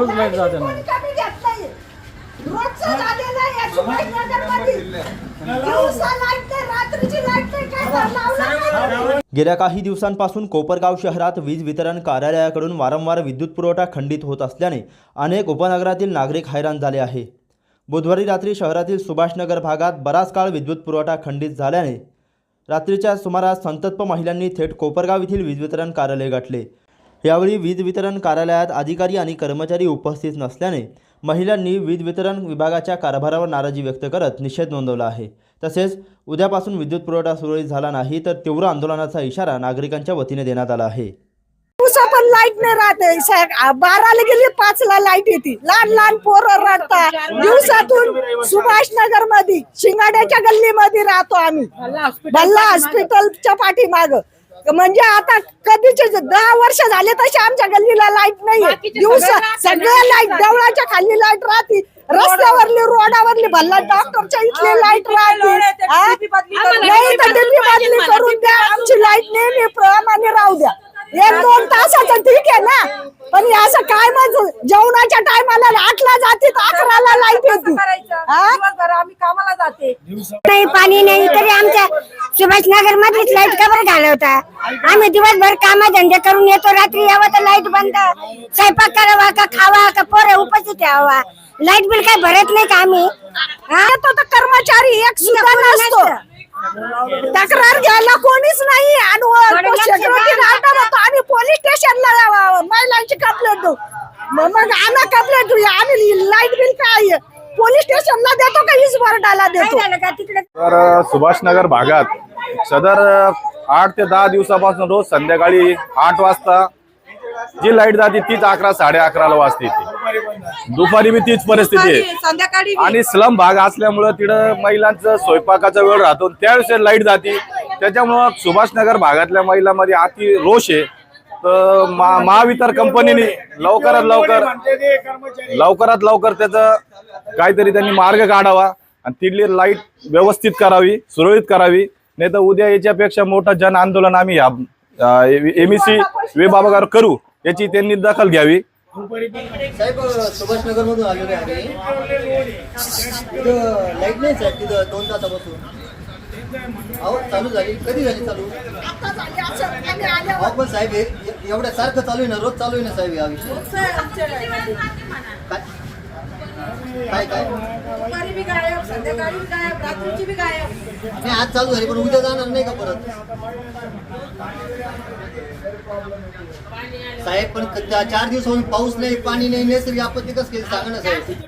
रोज light जाते ना कोणी कमी घेत नाही. रोजचं झालेलं आहे या सुभाषनगरमध्ये. दिवसा लाइट नाही, रात्रीची लाइट नाही, काय लावलं नाही. गेल्या काही दिवसांपासून कोपरगाव शहरात वीज वितरण कार्यालयाकडून वारंवार विद्युत पुरवठा खंडित होत असल्याने अनेक उपनगरातील नागरिक हैराण झाले आहे बुधवारी रात्री शहरातील सुभाषनगर भागात बराच काळ विद्युत पुरवठा खंडित झाल्याने रात्रीच्या सुमारास संतप्त महिलांनी थेट कोपरगाव येथील वीज वितरण कार्यालय गाठले यावेळी वीज वितरण कार्यालयात अधिकारी आणि कर्मचारी उपस्थित नसल्याने महिलांनी वीज वितरण विभागाच्या कारभारावर नाराजी व्यक्त करत निषेध नोंदवला आहे. तसेच उद्यापासून विद्युत पुरवठा सुरळीत झाला नाही तर तीव्र आंदोलनाचा इशारा नागरिकांच्या वतीने देण्यात आला आहे. पण लाइट नाही राहते बाराला गेली पाचला लाइट येते. लहान लहान पोरं रडतात. दिवसातून सुभाषनगरमध्ये शिंगाड्याच्या गल्लीमध्ये राहतो आम्ही. भल्ला हॉस्पिटलच्या पाठीमाग. म्हणजे आता कधीचे दहा वर्ष झाले तसे आमच्या गल्लीला लाइट नाही दिवसा सगळ्या लाइट देवळाच्या खाली लाइट राहते. रस्त्यावरली रोडावरली भल्ला डॉक्टरच्या इथली लाइट राहते? नाही तर दिल्ली बदली करून द्या. आमची लाइट नेहमी प्रमाणे राहू द्या. एक दोन तासाचं ठीक आहे ना? पण असं काय मग जेवणाच्या टायमाला आठला जाते तर अकराला लाइट येते? आम्ही कामाला जाते. नाही पाणी नाही तरी आमच्या सुभाषनगर मध्येच लाइट का बरं घालवता. आम्ही दिवसभर कामा धंदे करून येतो रात्री यावं तर लाइट बंद. स्वयंपाक करावा का खावा का पोरं उपाशी ठेवावा लाइट बिल काय भरत नाही का आम्ही? हा? येतो तर कर्मचारी एक सुद्धा नसतो. तक्रार घ्यायला कोणीच नाही आणि थोडं लक्ष security guard आम्ही पोलीस स्टेशनला जावं, महिलांची कंप्लेंट देऊ. मग मग आणा कंप्लेंट देऊ आणि लाइट बिल काय आहे? पोलीस स्टेशनला देतो का वीज बोर्डाला काय देतो? तिकडे तर अ, सुभाषनगर भागात सदर आठ ते दहा दिवसापासून रोज संध्याकाळी आठ वाजता जी लाइट जाते तीच अकरा साडे अकराला वाजते ती. दुपारी बी तीच परिस्थिती आहे. संध्याकाळी आणि स्लम भाग असल्यामुळं तिथं महिलांचं स्वयंपाकाचा वेळ राहतो. त्यावेळेस लाइट जाते. त्याच्यामुळं सुभाषनगर भागातल्या महिलांमध्ये अति रोष आहे. तर मा महावितर कंपनीने लवकरात लवकर लवकरात लवकर त्याचं काहीतरी त्यांनी मार्ग काढावा आणि तिथली लाइट व्यवस्थित करावी सुरळीत करावी. नाही तर उद्या याच्यापेक्षा मोठं जन आंदोलन आम्ही एम सी विभागावर करू याची त्यांनी दखल घ्यावी. साहेब सुभाषनगर मधून आलेलो आहे. आम्ही तिथं लाइट नाही साहेब तिथं दोन तासापासून. अहो चालू झाली. कधी झाली चालू? आता झाली असं आम्ही आल्यावर. अहो पण साहेब एवढ्या सारखं चालू आहे ना रोज चालू आहे ना साहेब हा विषय? काय? काय काय? दुपारी बी गायब संध्याकाळी बी गायब रात्रीची बी गायब. नाही आज चालू झाली पण उद्या जाणार नाही का परत? साहेब पण क- चार दिवस होऊन पाऊस नाही पाणी नाही नैसर्गिक आपत्ती कसं केली? सांगा ना साहेब.